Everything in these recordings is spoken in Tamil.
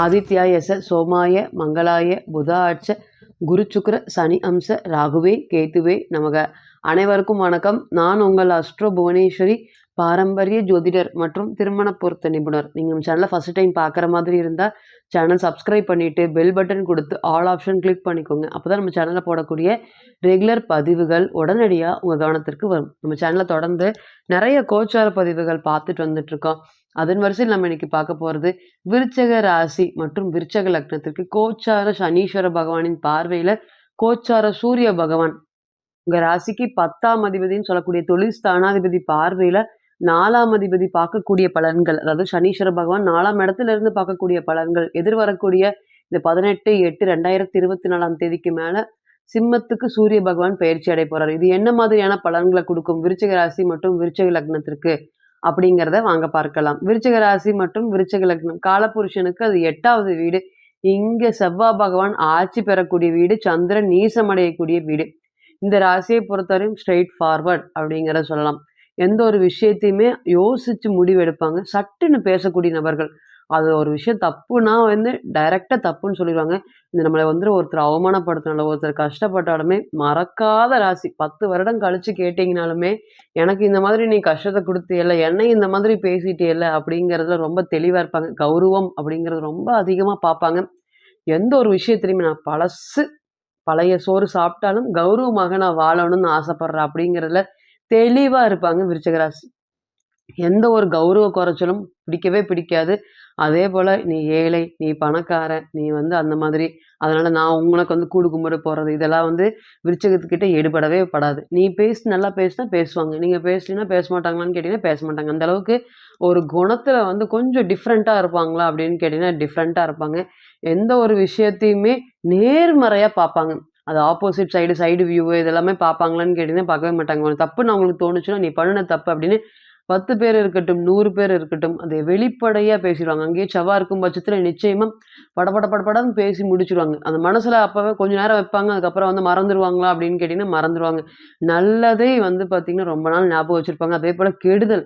ஆதித்யாயச சோமாய மங்களாய புதாட்ச குரு சுக்கர சனி அம்ச ராகுவே கேத்துவே நமக. அனைவருக்கும் வணக்கம். நான் உங்கள் அஸ்ட்ரோ புவனேஸ்வரி. பாரம்பரிய ஜோதிடர் மற்றும் திருமண பொருத்த நிபுணர். நீங்கள் நம்ம சேனலை ஃபஸ்ட் டைம் பார்க்குற மாதிரி இருந்தால் சேனல் சப்ஸ்கிரைப் பண்ணிவிட்டு பெல் பட்டன் கொடுத்து ஆல் ஆப்ஷன் கிளிக் பண்ணிக்கோங்க. அப்போ தான் நம்ம சேனலில் போடக்கூடிய ரெகுலர் பதிவுகள் உடனடியாக உங்கள் கவனத்திற்கு வரும். நம்ம சேனலில் தொடர்ந்து நிறைய கோச்சார பதிவுகள் பார்த்துட்டு வந்துட்ருக்கோம் அதன் வரிசையில் நம்ம இன்னைக்கு பார்க்க போகிறது விருச்சக ராசி மற்றும் விருச்சக லக்னத்திற்கு கோச்சார சனீஸ்வர பகவானின் பார்வையில் கோச்சார சூரிய பகவான். உங்கள் ராசிக்கு பத்தாம் அதிபதின்னு சொல்லக்கூடிய தொழில் ஸ்தானாதிபதி பார்வையில் நாலாம் அதிபதி பார்க்கக்கூடிய பலன்கள் அதாவது சனீஸ்வர பகவான் நாலாம் இடத்துல இருந்து பார்க்கக்கூடிய பலன்கள் எதிர்வரக்கூடிய இந்த பதினெட்டு எட்டு ரெண்டாயிரத்தி இருபத்தி நாலாம் தேதிக்கு மேலே சிம்மத்துக்கு சூரிய பகவான் பயிற்சி அடை போறாரு. இது என்ன மாதிரியான பலன்களை கொடுக்கும்? விருச்சக ராசி மற்றும் விருச்சக லக்னத்திற்கு அப்படிங்கிறத வாங்க பார்க்கலாம். விருச்சக ராசி மற்றும் விருச்சக லக்னம் காலபுருஷனுக்கு அது எட்டாவது வீடு. இங்க செவ்வாய் பகவான் ஆட்சி பெறக்கூடிய வீடு சந்திரன் நீசமடையக்கூடிய வீடு. இந்த ராசியை பொறுத்தவரையும் ஸ்ட்ரெயிட் ஃபார்வர்ட் அப்படிங்கிறத சொல்லலாம். எந்த ஒரு விஷயத்தையுமே யோசிச்சு முடிவெடுப்பாங்க. சட்டுன்னு பேசக்கூடிய நபர்கள். அது ஒரு விஷயம் தப்புனா வந்து டைரெக்டாக தப்புன்னு சொல்லிடுவாங்க இந்த நம்மளை வந்து ஒருத்தர் அவமானப்படுத்தினாலும் ஒருத்தர் கஷ்டப்பட்டாலுமே மறக்காத ராசி. பத்து வருடம் கழிச்சு கேட்டிங்கனாலுமே எனக்கு இந்த மாதிரி நீ கஷ்டத்தை கொடுத்தியல்ல என்னை இந்த மாதிரி பேசிட்டியல்ல அப்படிங்கிறதுல ரொம்ப தெளிவாக இருப்பாங்க. கௌரவம் அப்படிங்கிறது ரொம்ப அதிகமாக பார்ப்பாங்க. எந்த ஒரு விஷயத்திலையுமே நான் பழசு பழைய சோறு சாப்பிட்டாலும் கௌரவமாக நான் வாழணும்னு ஆசைப்படுறேன் அப்படிங்கிறதுல தெளிவாக இருப்பாங்க விருச்சகராசி. எந்த ஒரு கௌரவ குறைச்சலும் பிடிக்கவே பிடிக்காது. அதே போல் நீ ஏழை நீ பணக்காரன் நீ வந்து அந்த மாதிரி. அதனால் நான் உங்களுக்கு வந்து கூடு கும்பிட போகிறது இதெல்லாம் வந்து விருச்சகத்துக்கிட்ட எடுபடவே படாது. நீ பேசி நல்லா பேசினா பேசுவாங்க. நீங்கள் பேசலைன்னா பேச மாட்டாங்களான்னு கேட்டிங்கன்னா பேச மாட்டாங்க. அந்த அளவுக்கு ஒரு குணத்தில் வந்து கொஞ்சம் டிஃப்ரெண்ட்டாக இருப்பாங்களா அப்படின்னு கேட்டிங்கன்னா டிஃப்ரெண்ட்டாக இருப்பாங்க. எந்த ஒரு விஷயத்தையுமே நேர்மறையாக பார்ப்பாங்க. அது ஆப்போசிட் சைடு சைடு வியூ இதெல்லாமே பார்ப்பாங்களான்னு கேட்டிங்கன்னா பார்க்கவே மாட்டாங்க. ஒரு தப்புன்னு அவங்களுக்கு தோணுச்சுன்னா நீ பண்ணின தப்பு அப்படின்னு பத்து பேர் இருக்கட்டும் நூறு பேர் இருக்கட்டும் அதை வெளிப்படையாக பேசிடுவாங்க. அங்கேயே செவ்வாய் இருக்கும் பட்சத்தில் நிச்சயமாக படபட படப்படன்னு பேசி முடிச்சிருவாங்க. அந்த மனசில் அப்போவே கொஞ்சம் நேரம் வைப்பாங்க அதுக்கப்புறம் வந்து மறந்துடுவாங்களா அப்படின்னு கேட்டிங்கன்னா மறந்துடுவாங்க நல்லதே வந்து பார்த்திங்கன்னா ரொம்ப நாள் ஞாபகம் வச்சுருப்பாங்க. அதே போல் கெடுதல்.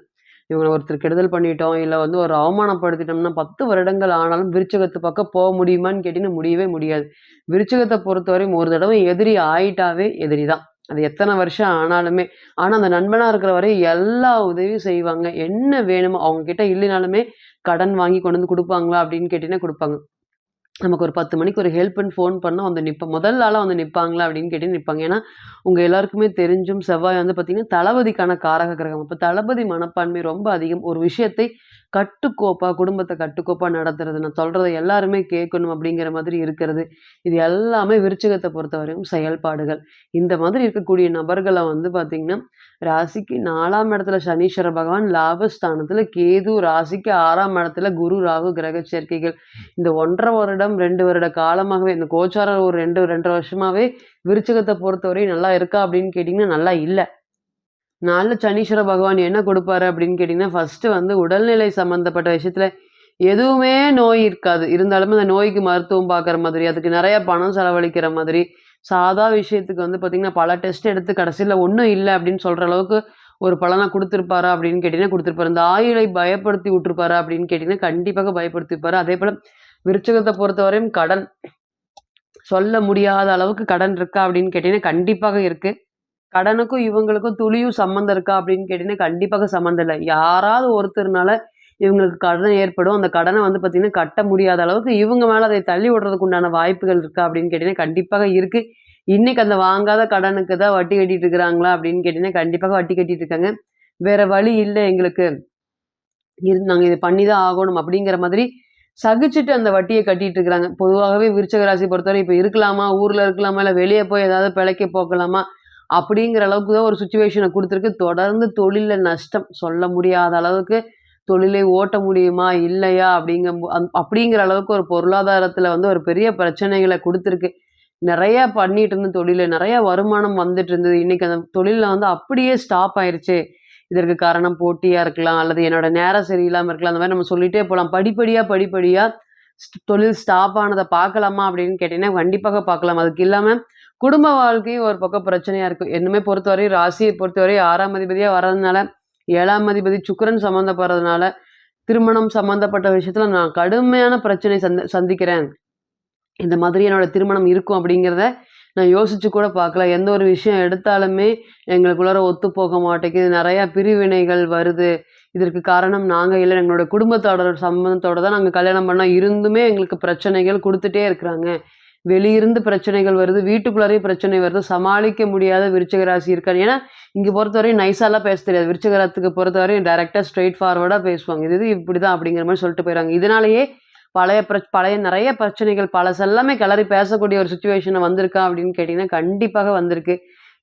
இவங்களை ஒருத்தர் கெடுதல் பண்ணிட்டோம் இல்லை வந்து ஒரு அவமானப்படுத்திட்டோம்னா பத்து வருடங்கள் ஆனாலும் விருச்சகத்து பக்கம் போக முடியுமான்னு கேட்டிங்கன்னா முடியவே முடியாது. விருச்சகத்தை பொறுத்தவரையும் ஒரு தடவை எதிரி ஆயிட்டாவே எதிரி தான். அது எத்தனை வருஷம் ஆனாலுமே. ஆனால் அந்த நண்பனாக இருக்கிற வரை எல்லா உதவியும் செய்வாங்க. என்ன வேணுமோ அவங்க கிட்ட இல்லைனாலுமே கடன் வாங்கி கொண்டு வந்து கொடுப்பாங்களா அப்படின்னு கேட்டிங்கன்னா கொடுப்பாங்க. நமக்கு ஒரு பத்து மணிக்கு ஒரு ஹெல்ப்னு ஃபோன் பண்ணால் வந்து நிற்பேன் முதல் ஆளாக வந்து நிற்பாங்களா அப்படின்னு கேட்டு நிற்பாங்க ஏன்னா உங்கள் எல்லாருக்குமே தெரிஞ்சும் செவ்வாய் வந்து பார்த்திங்கன்னா தளபதிக்கான காரக கிரகம். இப்போ தளபதி மனப்பான்மை ரொம்ப அதிகம். ஒரு விஷயத்தை கட்டுக்கோப்பா குடும்பத்தை கட்டுக்கோப்பா நடத்துறது. நான் சொல்கிறத எல்லாருமே கேட்கணும் அப்படிங்கிற மாதிரி இருக்கிறது. இது எல்லாமே விருச்சகத்தை பொறுத்தவரையும் செயல்பாடுகள். இந்த மாதிரி இருக்கக்கூடிய நபர்களை வந்து பார்த்திங்கன்னா ராசிக்கு நாலாம் இடத்துல சனீஸ்வர பகவான் லாபஸ்தானத்தில் கேது ராசிக்கு ஆறாம் இடத்துல குரு ராகு கிரக சேர்க்கைகள். இந்த ஒன்றரை வருடம் ரெண்டு வருட காலமாகவே இந்த கோச்சாரம் ஒரு ரெண்டு ரெண்டரை வருஷமாகவே விருச்சகத்தை பொறுத்தவரையும் நல்லா இருக்கா அப்படின்னு கேட்டிங்கன்னா நல்லா இல்லை. நாளில் சனீஸ்வர பகவான் என்ன கொடுப்பாரு அப்படின்னு கேட்டிங்கன்னா ஃபஸ்ட்டு வந்து உடல்நிலை சம்மந்தப்பட்ட விஷயத்தில் எதுவுமே நோய் இருக்காது. இருந்தாலும் அந்த நோய்க்கு மருத்துவம் பார்க்குற மாதிரி அதுக்கு நிறையா பணம் செலவழிக்கிற மாதிரி சாதா விஷயத்துக்கு வந்து பார்த்திங்கன்னா பல டெஸ்ட் எடுத்து கடைசியில் ஒன்றும் இல்லை அப்படின்னு சொல்கிற அளவுக்கு ஒரு பலனாக கொடுத்துருப்பாரா அப்படின்னு கேட்டிங்கன்னா கொடுத்துருப்பாரு. இந்த ஆயுளை பயப்படுத்தி விட்டுருப்பாரா அப்படின்னு கேட்டிங்கன்னா கண்டிப்பாக பயப்படுத்திருப்பாரு அதே போல் விருச்சகத்தை பொறுத்தவரையும் கடன் சொல்ல முடியாத அளவுக்கு கடன் இருக்கா அப்படின்னு கேட்டிங்கன்னா கண்டிப்பாக இருக்குது கடனுக்கும் இவங்களுக்கும் துளியும் சம்மந்தம் இருக்கா அப்படின்னு கேட்டிங்கன்னா கண்டிப்பாக சம்மந்தம் இல்லை. யாராவது ஒருத்தர்னால இவங்களுக்கு கடன் ஏற்படும். அந்த கடனை வந்து பார்த்திங்கன்னா கட்ட முடியாத அளவுக்கு இவங்க மேலே அதை தள்ளி விடுறதுக்கு உண்டான வாய்ப்புகள் இருக்கா அப்படின்னு கேட்டிங்கன்னா கண்டிப்பாக இருக்குது இன்றைக்கி அந்த வாங்காத கடனுக்கு தான் வட்டி கட்டிட்டு இருக்கிறாங்களா அப்படின்னு கேட்டிங்கன்னா கண்டிப்பாக வட்டி கட்டிட்டு இருக்காங்க. வேறு வழி இல்லை எங்களுக்கு. இரு நாங்கள் இதை பண்ணி தான் ஆகணும் அப்படிங்கிற மாதிரி சகிச்சுட்டு அந்த வட்டியை கட்டிட்டு இருக்கிறாங்க. பொதுவாகவே விருச்சக ராசி பொறுத்தவரை இப்போ இருக்கலாமா? ஊரில் இருக்கலாமா? இல்லை வெளியே போய் ஏதாவது பிழைக்க போக்கலாமா? அப்படிங்கிற அளவுக்கு தான் ஒரு சுச்சுவேஷனை கொடுத்துருக்கு. தொடர்ந்து தொழிலில் நஷ்டம் சொல்ல முடியாத அளவுக்கு தொழிலை ஓட்ட முடியுமா? இல்லையா? அப்படிங்க அப்படிங்கிற அளவுக்கு ஒரு பொருளாதாரத்தில் வந்து ஒரு பெரிய பிரச்சனைகளை கொடுத்துருக்கு. நிறையா பண்ணிட்டு இருந்த தொழில் நிறையா வருமானம் வந்துட்டு இருந்தது. இன்றைக்கி அந்த தொழிலில் வந்து அப்படியே ஸ்டாப் ஆயிடுச்சு இதற்கு காரணம் போட்டியாக இருக்கலாம் அல்லது என்னோட நேரம் சரியில்லாமல் இருக்கலாம். அந்த மாதிரி நம்ம சொல்லிகிட்டே போகலாம் படிப்படியாக படிப்படியாக தொழில் ஸ்டாப் ஆனதை பார்க்கலாமா அப்படின்னு கேட்டிங்கன்னா கண்டிப்பாக பார்க்கலாம். அதுக்கு இல்லாமல் குடும்ப வாழ்க்கையும் ஒரு பக்கம் பிரச்சனையாக இருக்கும் என்னமே பொறுத்தவரை ராசியை பொறுத்தவரை ஆறாம் அதிபதியாக வர்றதுனால ஏழாம் அதிபதி சுக்கரன் சம்மந்தப்படுறதுனால திருமணம் சம்மந்தப்பட்ட விஷயத்தில் நான் கடுமையான பிரச்சனை சந்த சந்திக்கிறேன். இந்த மாதிரி என்னோட திருமணம் இருக்கும் அப்படிங்கிறத நான் யோசிச்சு கூட பார்க்கல. எந்த ஒரு விஷயம் எடுத்தாலுமே எங்களுக்குள்ளார ஒத்து போக மாட்டேங்குது. நிறையா பிரிவினைகள் வருது. இதற்கு காரணம் நாங்கள் இல்லை. எங்களோட குடும்பத்தோட சம்பந்தத்தோட தான் நாங்கள் கல்யாணம் பண்ணால் இருந்துமே எங்களுக்கு பிரச்சனைகள் கொடுத்துட்டே இருக்கிறாங்க. வெளியிருந்து பிரச்சனைகள் வருது வீட்டுக்குள்ளாரையும் பிரச்சனை வருது சமாளிக்க முடியாத விருச்சகராசி இருக்காரு. ஏன்னா இங்கே பொறுத்தவரையும் நைஸாலாம் பேச தெரியாது. விருச்சகராத்துக்கு பொறுத்தவரையும் டேரெக்டாக ஸ்ட்ரெயிட் ஃபார்வர்டாக பேசுவாங்க. இது இது இப்படி தான் அப்படிங்கிற மாதிரி சொல்லிட்டு போயிடுறாங்க இதனாலேயே பழைய பிர பழைய நிறைய பிரச்சனைகள் பழசெல்லாமே கிளறி பேசக்கூடிய ஒரு சுச்சுவேஷனை வந்திருக்கா அப்படின்னு கேட்டிங்கன்னா கண்டிப்பாக வந்திருக்கு.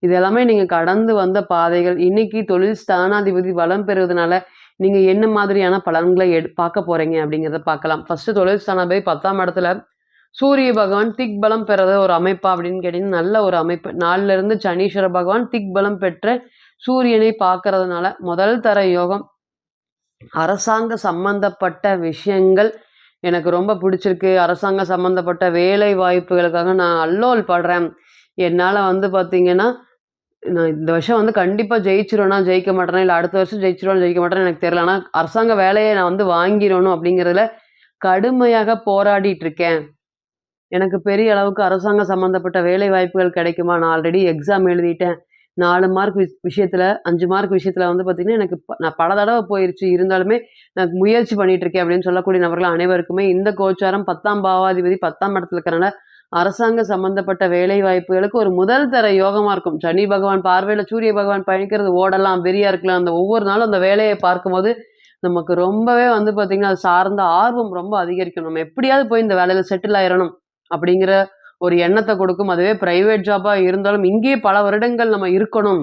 இது எல்லாமே நீங்கள் கடந்து வந்த பாதைகள். இன்னைக்கு தொழில் ஸ்தானாதிபதி வளம் பெறுவதனால நீங்கள் என்ன மாதிரியான பலன்களை எடு பார்க்க போகிறீங்க அப்படிங்கிறத பார்க்கலாம். ஃபஸ்ட்டு தொழில் ஸ்தானாதிபதி பத்தாம் இடத்துல சூரிய பகவான் திக் பலம் பெறத ஒரு அமைப்பா அப்படின்னு கேட்டிங்கன்னா நல்ல ஒரு அமைப்பு. நாலுல இருந்து சனீஸ்வர பகவான் திக் பலம் பெற்ற சூரியனை பார்க்கறதுனால முதல் தர யோகம். அரசாங்க சம்பந்தப்பட்ட விஷயங்கள் எனக்கு ரொம்ப பிடிச்சிருக்கு. அரசாங்க சம்மந்தப்பட்ட வேலை வாய்ப்புகளுக்காக நான் அல்லோல் படுறேன். என்னால் வந்து பார்த்தீங்கன்னா நான் இந்த வருஷம் வந்து கண்டிப்பாக ஜெயிச்சிருவேனா ஜெயிக்க மாட்டேனா இல்லை அடுத்த வருஷம் ஜெயிச்சிருவேன் ஜெயிக்க மாட்டேன்னு எனக்கு தெரியல. ஆனால் அரசாங்க வேலையை நான் வந்து வாங்கிடணும் அப்படிங்கிறதுல கடுமையாக போராடிட்டு இருக்கேன். எனக்கு பெரிய அளவுக்கு அரசாங்கம் சம்மந்தப்பட்ட வேலை வாய்ப்புகள் கிடைக்குமா? நான் ஆல்ரெடி எக்ஸாம் எழுதிட்டேன். நாலு மார்க் விஷ் விஷயத்தில் அஞ்சு மார்க் விஷயத்தில் வந்து பார்த்திங்கன்னா எனக்கு நான் பல தடவை போயிருச்சு. இருந்தாலுமே நான் முயற்சி பண்ணிட்டு இருக்கேன் அப்படின்னு சொல்லக்கூடிய நபர்கள் அனைவருக்குமே இந்த கோச்சாரம் பத்தாம் பாவாதிபதி பத்தாம் இடத்துல இருக்கிறனால அரசாங்க சம்பந்தப்பட்ட வேலை வாய்ப்புகளுக்கு ஒரு முதல் தர யோகமாக இருக்கும். சனி பகவான் பார்வையில் சூரிய பகவான் பயணிக்கிறது ஓடலாம் வெறியா இருக்கலாம் அந்த ஒவ்வொரு நாளும் அந்த வேலையை பார்க்கும்போது நமக்கு ரொம்பவே வந்து பார்த்திங்கன்னா அது சார்ந்த ஆர்வம் ரொம்ப அதிகரிக்கும். நம்ம எப்படியாவது போய் இந்த வேலையில் செட்டில் ஆயிடணும் அப்படிங்கிற ஒரு எண்ணத்தை கொடுக்கும். அதுவே பிரைவேட் ஜாபாக இருந்தாலும் இங்கேயே பல வருடங்கள் நம்ம இருக்கணும்.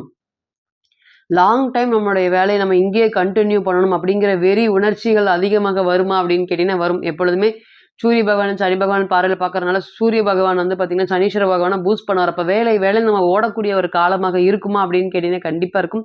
லாங் டைம் நம்மளுடைய வேலையை நம்ம இங்கேயே கண்டினியூ பண்ணணும் அப்படிங்கிற வெறி உணர்ச்சிகள் அதிகமாக வருமா அப்படின்னு கேட்டிங்கன்னா வரும். எப்பொழுதுமே சூரிய பகவான் சனி பகவான் பாறையில் பார்க்கறதுனால சூரிய பகவான் வந்து பார்த்தீங்கன்னா சனீஸ்வர பகவானை பூஸ்ட் பண்ணுவார். அப்போ வேலை வேலை நம்ம ஓடக்கூடிய ஒரு காலமாக இருக்குமா அப்படின்னு கேட்டிங்கன்னா கண்டிப்பாக இருக்கும்.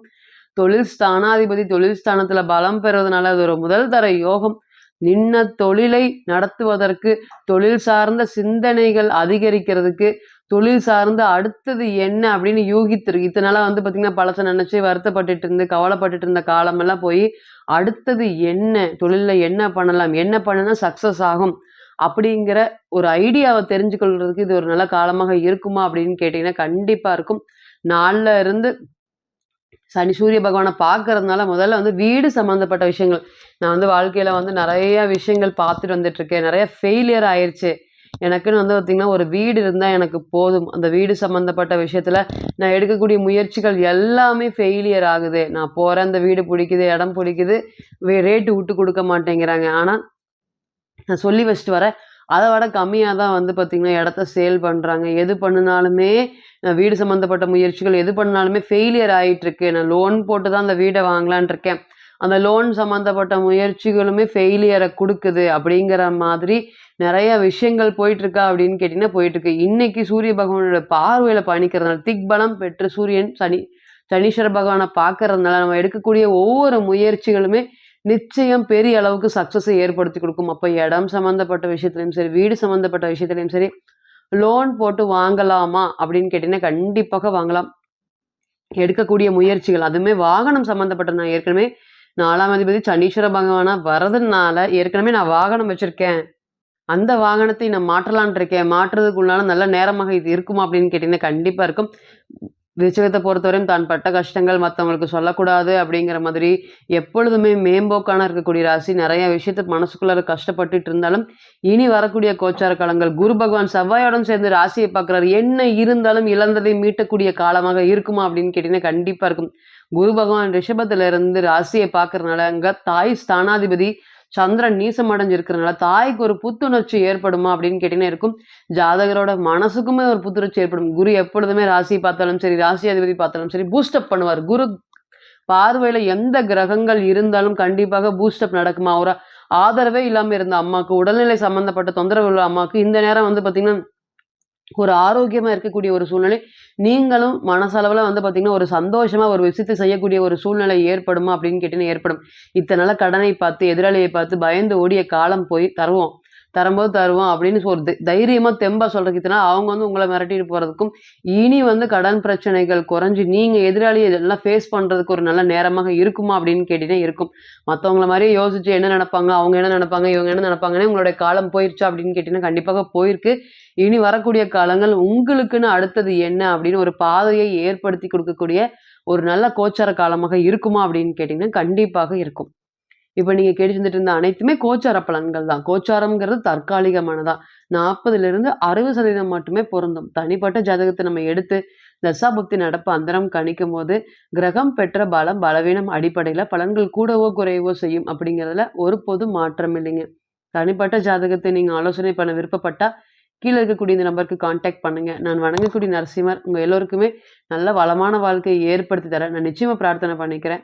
தொழில் ஸ்தானாதிபதி தொழில் ஸ்தானத்தில் பலம் பெறுவதனால அது ஒரு முதல் தர யோகம். நின்ன தொழிலை நடத்துவதற்கு தொழில் சார்ந்த சிந்தனைகள் அதிகரிக்கிறதுக்கு தொழில் சார்ந்த அடுத்தது என்ன அப்படின்னு யூகித்திருக்கு இதனால வந்து பார்த்தீங்கன்னா பழச நினச்சி வருத்தப்பட்டுட்டு இருந்து கவலைப்பட்டுட்டு இருந்த காலமெல்லாம் போய் அடுத்தது என்ன தொழிலில் என்ன பண்ணலாம் என்ன பண்ணுனா சக்ஸஸ் ஆகும் அப்படிங்கிற ஒரு ஐடியாவை தெரிஞ்சுக்கொள்றதுக்கு இது ஒரு நல்ல காலமாக இருக்குமா அப்படின்னு கேட்டிங்கன்னா கண்டிப்பாக இருக்கும். நாளில் இருந்து சனி சூரிய பகவானை பார்க்கறதுனால முதல்ல வந்து வீடு சம்மந்தப்பட்ட விஷயங்கள். நான் வந்து வாழ்க்கையில் வந்து நிறைய விஷயங்கள் பார்த்துட்டு வந்துட்டுருக்கேன். நிறைய ஃபெயிலியர் ஆயிடுச்சு எனக்குன்னு வந்து பார்த்திங்கன்னா ஒரு வீடு இருந்தால் எனக்கு போதும். அந்த வீடு சம்மந்தப்பட்ட விஷயத்தில் நான் எடுக்கக்கூடிய முயற்சிகள் எல்லாமே ஃபெயிலியர் ஆகுது. நான் போகிறேன் அந்த வீடு பிடிக்குது இடம் பிடிக்குது ரேட்டு விட்டு கொடுக்க மாட்டேங்கிறாங்க. ஆனால் நான் சொல்லி வச்சுட்டு வரேன். அதை விட கம்மியாக தான் வந்து பார்த்திங்கன்னா இடத்த சேல் பண்ணுறாங்க எது பண்ணினாலுமே நான் வீடு சம்மந்தப்பட்ட முயற்சிகள் எது பண்ணாலுமே ஃபெயிலியர் ஆகிட்டுருக்கு நான் லோன் போட்டு தான் அந்த வீடை வாங்கலான் இருக்கேன் அந்த லோன் சம்மந்தப்பட்ட முயற்சிகளுமே ஃபெயிலியரை கொடுக்குது அப்படிங்கிற மாதிரி நிறைய விஷயங்கள் போயிட்டுருக்கா அப்படின்னு கேட்டிங்கன்னா போயிட்டுருக்கு. இன்றைக்கி சூரிய பகவானோட பார்வையில் பயணிக்கிறதுனால திக்பலம் பெற்ற சூரியன் சனி சனீஸ்வர பகவானை பார்க்கறதுனால நம்ம எடுக்கக்கூடிய ஒவ்வொரு முயற்சிகளுமே நிச்சயம் பெரிய அளவுக்கு சக்ஸஸை ஏற்படுத்தி கொடுக்கும். அப்போ இடம் சம்மந்தப்பட்ட விஷயத்துலையும் சரி வீடு சம்மந்தப்பட்ட விஷயத்துலையும் சரி லோன் போட்டு வாங்கலாமா அப்படின்னு கேட்டிங்கன்னா கண்டிப்பாக வாங்கலாம். எடுக்கக்கூடிய முயற்சிகள். அதுவுமே வாகனம் சம்மந்தப்பட்ட நான் ஏற்கனவே நாலாம் அதிபதி சனீஸ்வர பகவானா வரதுனால ஏற்கனவே நான் வாகனம் வச்சுருக்கேன். அந்த வாகனத்தை நான் மாற்றலான் இருக்கேன். மாற்றுறதுக்குள்ளான நல்ல நேரமாக இது இருக்குமா அப்படின்னு கேட்டிங்கன்னா கண்டிப்பாக இருக்கும். விருச்சகத்தை பொறுத்தவரையும் தான் பட்ட கஷ்டங்கள் மற்றவங்களுக்கு சொல்லக்கூடாது அப்படிங்கிற மாதிரி எப்பொழுதுமே மேம்போக்கான இருக்கக்கூடிய ராசி நிறைய விஷயத்தை மனசுக்குள்ளார கஷ்டப்பட்டுட்டு இருந்தாலும் இனி வரக்கூடிய கோச்சார காலங்கள் குரு பகவான் செவ்வாயோடன் சேர்ந்து ராசியை பார்க்குறாரு. என்ன இருந்தாலும் இழந்ததை மீட்டக்கூடிய காலமாக இருக்குமா அப்படின்னு கேட்டிங்கன்னா கண்டிப்பாக இருக்கும். குரு பகவான் ரிஷபத்துல இருந்து ராசியை பார்க்கறதுனால அங்கே தாய் ஸ்தானாதிபதி சந்திரன் நீசம் அடைஞ்சிருக்கிறதுனால தாய்க்கு ஒரு புத்துணர்ச்சி ஏற்படுமா அப்படின்னு கேட்டிங்கன்னா இருக்கும். ஜாதகரோட மனசுக்குமே ஒரு புத்துணர்ச்சி ஏற்படும். குரு எப்பொழுதுமே ராசி பார்த்தாலும் சரி ராசி அதிபதி பார்த்தாலும் சரி பூஸ்டப் பண்ணுவார். குரு பார்வையில் எந்த கிரகங்கள் இருந்தாலும் கண்டிப்பாக பூஸ்டப் நடக்குமா? ஒரு ஆதரவே இல்லாமல் இருந்த அம்மாவுக்கு உடல்நிலை சம்மந்தப்பட்ட தொந்தரவு உள்ள அம்மாவுக்கு இந்த நேரம் வந்து பார்த்திங்கன்னா ஒரு ஆரோக்கியமாக இருக்கக்கூடிய ஒரு சூழ்நிலை. நீங்களும் மனசளவில் வந்து பார்த்திங்கன்னா ஒரு சந்தோஷமாக ஒரு விஷயத்தை செய்யக்கூடிய ஒரு சூழ்நிலை ஏற்படுமா அப்படின்னு கேட்டிங்கன்னா ஏற்படும். இத்தனை நாள் கடனை பார்த்து எதிராளியை பார்த்து பயந்து ஓடிய காலம் போய் தருவோம். தரும்போது தருவோம் அப்படின்னு ஒரு தை- தைரியமா தெம்பா சொல்றதுக்குனா அவங்க வந்து உங்களை மிரட்டிட்டு போறதுக்கும் இனி வந்து கடன் பிரச்சனைகள் குறைஞ்சு நீங்க எதிராளியை இதெல்லாம் ஃபேஸ் பண்றதுக்கு ஒரு நல்ல நேரமாக இருக்குமா அப்படின்னு கேட்டீங்கன்னா இருக்கும். மற்றவங்கள மாதிரியே யோசிச்சு என்ன நினைப்பாங்க அவங்க என்ன நினைப்பாங்க இவங்க என்ன நினைப்பாங்கன்னு உங்களுடைய காலம் போயிருச்சா அப்படின்னு கேட்டீங்கன்னா கண்டிப்பாக போயிருக்கு. இனி வரக்கூடிய காலங்கள் உங்களுக்குன்னு அடுத்தது என்ன அப்படின்னு ஒரு பாதையை ஏற்படுத்தி கொடுக்கக்கூடிய ஒரு நல்ல கோச்சார காலமாக இருக்குமா அப்படின்னு கேட்டிங்கன்னா கண்டிப்பாக இருக்கும். இப்போ நீங்கள் கேட்டு இருந்த அனைத்துமே கோச்சார பலன்கள் தான். கோச்சாரம்ங்கிறது தற்காலிகமானதான் நாற்பதுலேருந்து அறுபது சதவீதம் மட்டுமே பொருந்தும். தனிப்பட்ட ஜாதகத்தை நம்ம எடுத்து தசாபுக்தி நடப்பு அந்தரம் கணிக்கும் போது கிரகம் பெற்ற பலம் பலவீனம் அடிப்படையில் பலன்கள் கூடவோ குறையவோ செய்யும் அப்படிங்கிறதுல ஒரு பொது மாற்றம் இல்லைங்க. தனிப்பட்ட ஜாதகத்தை நீங்கள் ஆலோசனை பண்ண விருப்பப்பட்டால் கீழே இருக்கக்கூடிய இந்த நம்பருக்கு காண்டாக்ட் பண்ணுங்க. நான் வணங்கக்கூடிய நரசிம்மர் உங்கள் எல்லோருக்குமே நல்ல வளமான வாழ்க்கையை ஏற்படுத்தி தரேன். நான் நிச்சயமாக பிரார்த்தனை பண்ணிக்கிறேன்.